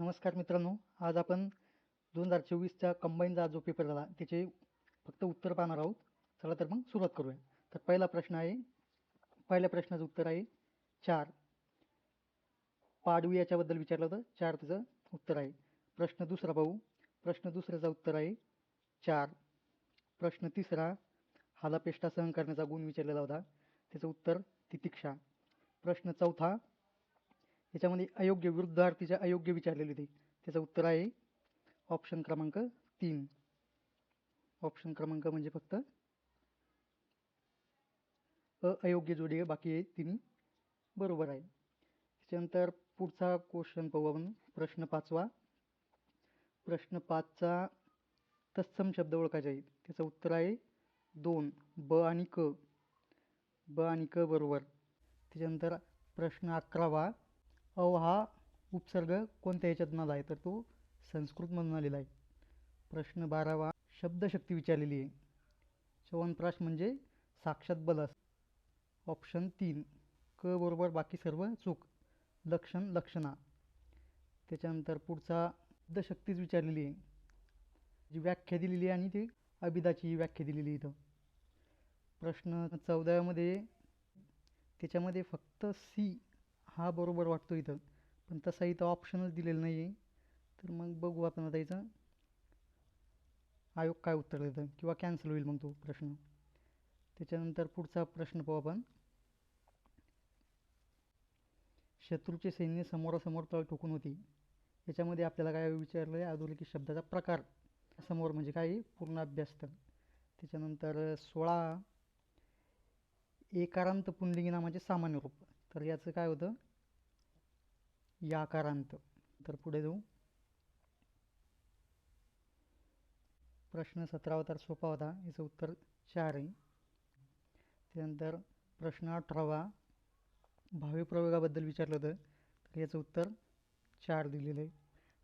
नमस्कार मित्रांनो आज आपण दोन हजार चोवीसच्या कंबाईनचा जो पेपर झाला त्याचे फक्त उत्तर पाहणार आहोत. चला तर मग सुरुवात करूया. तर पहिला प्रश्न आहे पहिल्या प्रश्नाचं उत्तर आहे चार. पाडवी याच्याबद्दल विचारलं होतं चार त्याचं उत्तर आहे. प्रश्न दुसरा पाहू. प्रश्न दुसऱ्याचं उत्तर आहे चार. प्रश्न तिसरा हालापेष्टा सहन करण्याचा गुण विचारलेला होता त्याचं उत्तर तितिक्षा. प्रश्न चौथा याच्यामध्ये अयोग्य विरुद्धार्थीचे अयोग्य विचारलेले होते त्याचं उत्तर आहे ऑप्शन क्रमांक तीन. ऑप्शन क्रमांक म्हणजे फक्त अ अयोग्य जोडी आहे. बाकी आहे तिन्ही बरोबर आहे. त्याच्यानंतर पुढचा क्वेश्चन पाहू आपण. प्रश्न पाचवा. प्रश्न पाचचा तत्सम शब्द ओळखायचा आहे. त्याचं उत्तर आहे दोन. ब आणि क. ब आणि क बरोबर. त्याच्यानंतर प्रश्न अकरावा. अ हा उपसर्ग कोणत्या ह्याच्यातून आला आहे? तर तो संस्कृतमधून आलेला आहे. प्रश्न बारावा शब्दशक्ती विचारलेली आहे. चवनप्राश म्हणजे साक्षात बलस. ऑप्शन तीन क बरोबर बाकी सर्व चूक लक्षण लक्षणा. त्याच्यानंतर पुढचा शब्दशक्तीच विचारलेली आहे. जी व्याख्या दिलेली आहे आणि ती अभिदाची व्याख्या दिलेली आहे इथं. प्रश्न चौदाव्यामध्ये त्याच्यामध्ये फक्त सी हा बरोबर वाटतो इथं. पण तसा इथं ऑप्शनच दिलेलं नाही आहे तर मग बघू आपण आता इथं आयोग काय उत्तर देतं किंवा कॅन्सल होईल मग तो प्रश्न. त्याच्यानंतर पुढचा प्रश्न पाहू आपण. शत्रूचे सैन्य समोरासमोर तळ ठोकून होती. याच्यामध्ये आपल्याला काय विचारलं आहे अधोरेखित शब्दाचा प्रकार. समोर म्हणजे काय? पूर्ण अभ्यास तर. त्याच्यानंतर सोळा. एकारांत पुंडलिंगी नामाचे सामान्य रूप. तर याचं काय होतं? याकारांत. तर पुढे जाऊ. प्रश्न सतरावा तर सोपा होता. याचं उत्तर चार आहे. त्यानंतर प्रश्न अठरावा. भावी प्रयोगाबद्दल विचारलं होतं. तर याचं उत्तर चार दिलेलं आहे.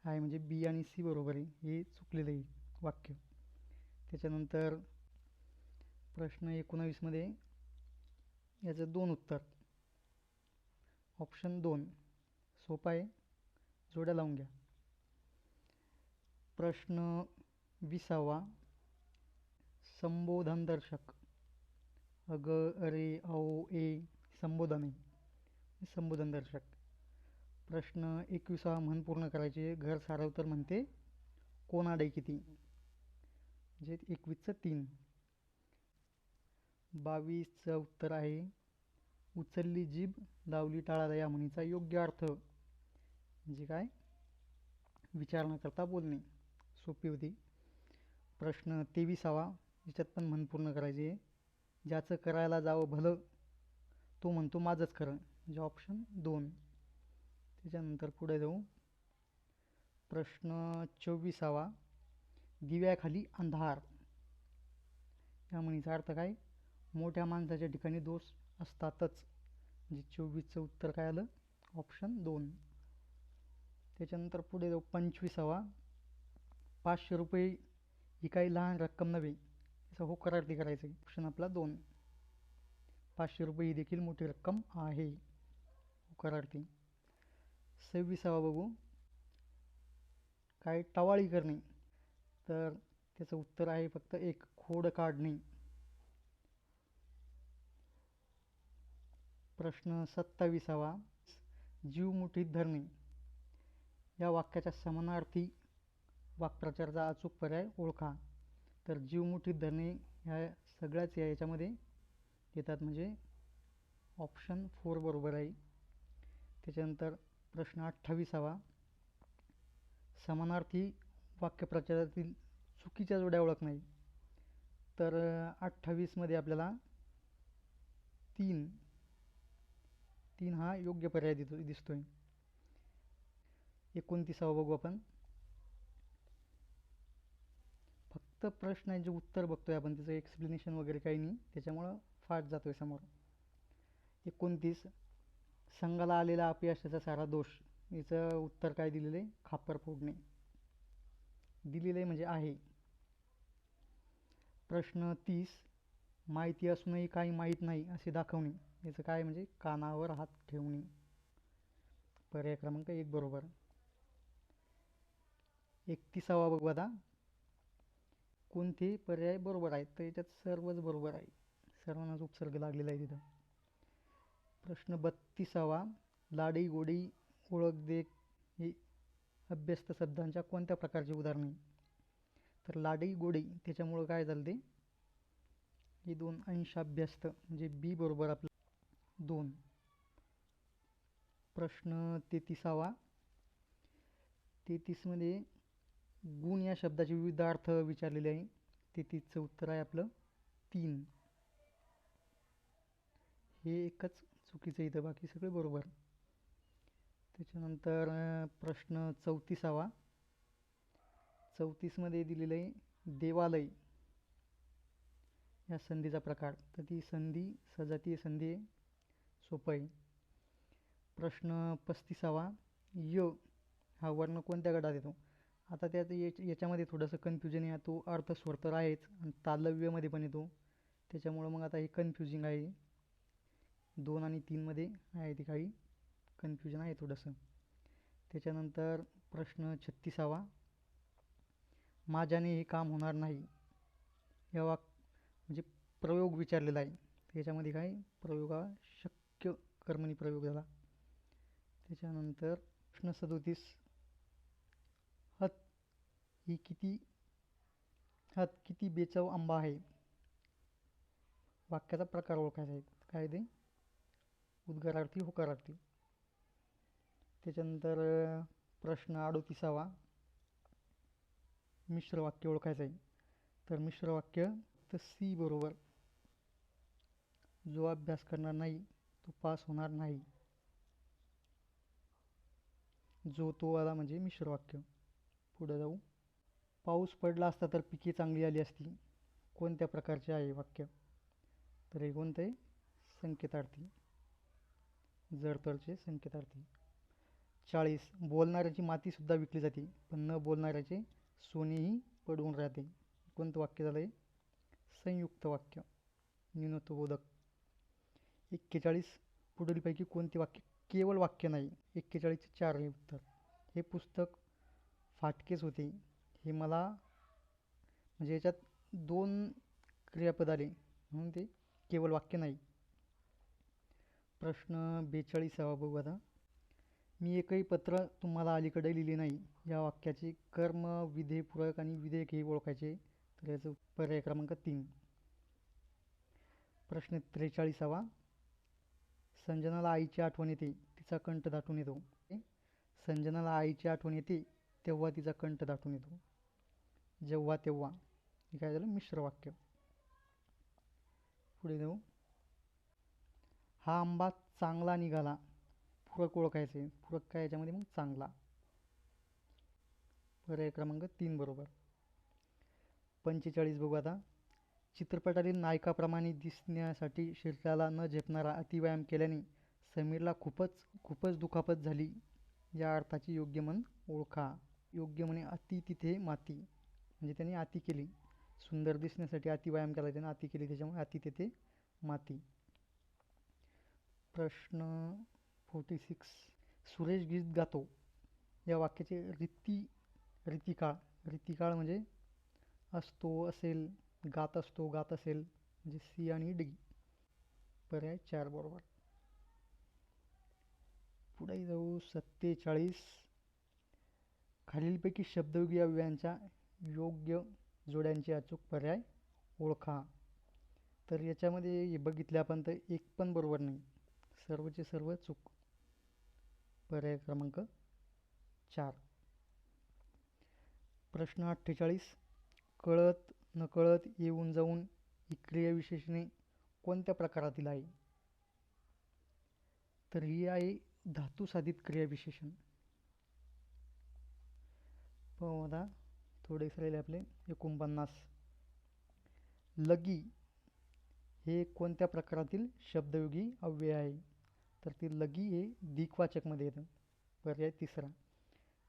आहे म्हणजे बी आणि सी बरोबर आहे. हे चुकलेलं आहे वाक्य. त्याच्यानंतर प्रश्न एकोणावीसमध्ये याचं दोन उत्तर. ऑप्शन दोन. सोपा आहे. जोड्या लावून घ्या. प्रश्न विसावा. संबोधनदर्शक अग अरे औ ए संबोधन. आहे संबोधनदर्शक प्रश्न एकविसावा म्हण पूर्ण करायचे. घर सारव तर म्हणते कोणाडे किती? म्हणजे एकवीसचं तीन. बावीसचं उत्तर आहे. उचलली जीभ लावली टाळाला या म्हणीचा योग्य अर्थ. म्हणजे काय? विचार न करता बोलणे. सोपी होती. प्रश्न तेविसावा. याच्यात पण म्हण पूर्ण करायची आहे. ज्याचं करायला जावं भलं तो म्हणतो माझंच खरं. म्हणजे ऑप्शन दोन. त्याच्यानंतर पुढे जाऊ. प्रश्न चोवीसावा. दिव्याखाली अंधार. या म्हणीचा अर्थ काय? मोठ्या माणसाच्या ठिकाणी दोष असतातच. जे चोवीसचं उत्तर काय आलं? ऑप्शन दोन. त्याच्यानंतर पुढे जाऊ पंचवीसावा. पाचशे रुपये ही काही लहान रक्कम नव्हे. याचा होकार करार्थी करायचं आहे. ऑप्शन आपला दोन. पाचशे रुपये ही देखील मोठी रक्कम आहे. हो करार्थी सव्वीसावा बघू. काय टवाळी करणे. तर त्याचं उत्तर आहे फक्त एक. खोड काढणे. प्रश्न सत्ताविसावा. जीव मुठीत धरणे. या वाक्याच्या समानार्थी वाक्प्रचाराचा अचूक पर्याय ओळखा. तर जीव मुठीत धरणे ह्या सगळ्याच या याच्यामध्ये येतात. म्हणजे ऑप्शन फोर बरोबर आहे. त्याच्यानंतर प्रश्न अठ्ठावीसावा. समानार्थी वाक्यप्रचारातील चुकीच्या जोड्या ओळख नाही तर अठ्ठावीसमध्ये आपल्याला तीन तीन हा योग्य पर्याय दिसतो आहे एकोणतीसावा बघू आपण. फक्त प्रश्न आहे जे उत्तर बघतोय आपण त्याचं एक्सप्लेनेशन वगैरे काही नाही. त्याच्यामुळं फास्ट आहे समोर. एकोणतीस. संघाला आलेला अपयशाचा सारा दोष. याचं उत्तर काय दिलेलं आहे? खापर फोडणे. दिलेलं आहे म्हणजे आहे. प्रश्न तीस. माहिती असूनही काही माहीत नाही असे दाखवणे. याचं काय म्हणजे कानावर हात ठेवणे. पर्याय क्रमांक एक बरोबर. एकतीसावा बघू आता. कोणते पर्याय बरोबर आहेत? तर याच्यात सर्वच बरोबर आहे. सर्वांनाच उपसर्ग लागलेला आहे तिथं. प्रश्न बत्तीसावा. लाडी गोडी ओळख दे ही अभ्यस्त शब्दांच्या कोणत्या प्रकारची उदाहरणे तर लाडी गोडी त्याच्यामुळं काय झालं ते? हे दोन अंश अभ्यस्त म्हणजे बी बरोबर आपलं दोन. प्रश्न तेहतीसावा. तेहतीसमध्ये गुण या शब्दाचे विविध अर्थ विचारलेले आहे. तेहतीसचं उत्तर आहे आपलं तीन. हे एकच चुकीचं इथं बाकी सगळे बरोबर. त्याच्यानंतर प्रश्न चौतीसावा. चौतीसमध्ये दिलेलं आहे देवालय. या संधीचा प्रकार. तर ती संधी सजातीय संधी आहे. सोपं आहे. प्रश्न पस्तीसावा. य हा वर्ण कोणत्या गटात येतो? आता त्यात याच याच्यामध्ये थोडंसं कन्फ्युजन आहे. तो अर्थ तर आहेच आणि तालव्यमध्ये पण येतो. त्याच्यामुळं मग आता हे कन्फ्युजिंग आहे. दोन आणि तीनमध्ये आहे ते काही कन्फ्युजन आहे थोडंसं. त्याच्यानंतर प्रश्न छत्तीसावा. माझ्याने हे काम होणार नाही. या वाक म्हणजे प्रयोग विचारलेला आहे. त्याच्यामध्ये काय? प्रयोगा शक्य कर्मणी प्रयोग झाला. त्याच्यानंतर प्रश्न सदोतीस हत ही किती हत किती बेचव आंबा आहे? वाक्याचा प्रकार ओळखायचा आहे. काय ते उद्गारार्थी होकारार्थी. त्याच्यानंतर प्रश्न अडोतीसावा. मिश्र वाक्य ओळखायचं आहे. तर मिश्र वाक्य तर सी बरोबर. जो अभ्यास करणार नाही तो पास होणार नाही. जो तो आला म्हणजे मिश्र वाक्य पुढे जाऊ. पाऊस पडला असता तर पिके चांगली आली असती. कोणत्या प्रकारचे आहे वाक्य? तर हे कोणतं आहे? संकेतार्थी. जडतरचे संकेतार्थी. चाळीस. बोलणाऱ्याची मातीसुद्धा विकली जाते पण न बोलणाऱ्याचे सोनेही पडवून राहते. कोणतं वाक्य झालं आहे संयुक्त वाक्य. न्यूनत्वबोधक. एक्केचाळीस पुढीलपैकी कोणते वाक्य केवळ वाक्य नाही एक्केचाळीसचे चार उत्तर. हे पुस्तक फाटकेच होते. हे मला म्हणजे याच्यात दोन क्रियापद आले. म्हणून ते केवळ वाक्य नाही. प्रश्न बेचाळीसावा बघू आता. मी एकही पत्र तुम्हाला अलीकडे लिहिले नाही. या वाक्याचे कर्म विधेयपूरक आणि विधेयक हे ओळखायचे. तर याचं पर्याय क्रमांक तीन. प्रश्न त्रेचाळीसावा. संजनाला आईची आठवण येते तिचा कंठ दाटून येतो. संजनाला आईची आठवण येते तेव्हा तिचा कंठ दाटून येतो. जेव्हा तेव्हा. हे काय झालं? मिश्र वाक्य. पुढे जाऊ. हा आंबा चांगला निघाला. पूरक ओळखायचे. पूरक काय याच्यामध्ये? मग चांगला. पर्याय क्रमांक तीन बरोबर. पंचेचाळीस बघू आता. चित्रपटातील नायकाप्रमाणे दिसण्यासाठी शरीराला न झेपणारा अतिव्यायाम केल्याने समीरला खूपच खूपच दुखापत झाली. या अर्थाची योग्य म्हण ओळखा. योग्य म्हणे अति तिथे माती. म्हणजे त्याने अति केली. सुंदर दिसण्यासाठी अतिव्यायाम केला त्याने अति केली त्याच्यामुळे अति तिथे माती. प्रश्न फोर्टी सिक्स सुरेश गीत गातो. या वाक्याचे रीती रीतिकाळ. रीतिकाळ म्हणजे असतो असेल गात असतो गात असेल म्हणजे सी आणि डी. पर्याय चार बरोबर. पुढे जाऊ सत्तेचाळीस. खालीलपैकी शब्दयोगी योग्य जोड्यांचे अचूक पर्याय ओळखा. तर याच्यामध्ये बघितलं आपण तर एक पण बरोबर नाही. सर्वचे सर्व चूक. पर्याय क्रमांक चार. प्रश्न अठ्ठेचाळीस. कळत नकळत येऊन जाऊन ही क्रियाविशेषणे कोणत्या प्रकारातील आहे? तर ही आहे धातू साधित क्रियाविशेषण पाहू आता थोडेच राहिले आपले एकोणपन्नास. लगी हे कोणत्या प्रकारातील शब्दयोगी अव्यय आहे? तर ती लगी हे दिक्वाचकमध्ये येतं. पर्याय तिसरा.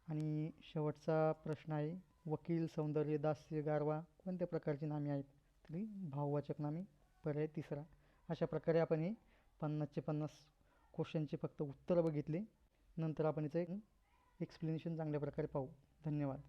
आणि शेवटचा प्रश्न आहे वकील सौंदर्य दास्य गारवा कोणत्या प्रकारची नामे आहेत? तरी भाववाचक नामे पर्याय तिसरा. अशा प्रकारे आपण हे पन्नासचे पन्नास क्वेश्चनचे फक्त उत्तरं बघितले. नंतर आपण याचं एक एक्सप्लेनेशन चांगल्या प्रकारे पाहू. धन्यवाद.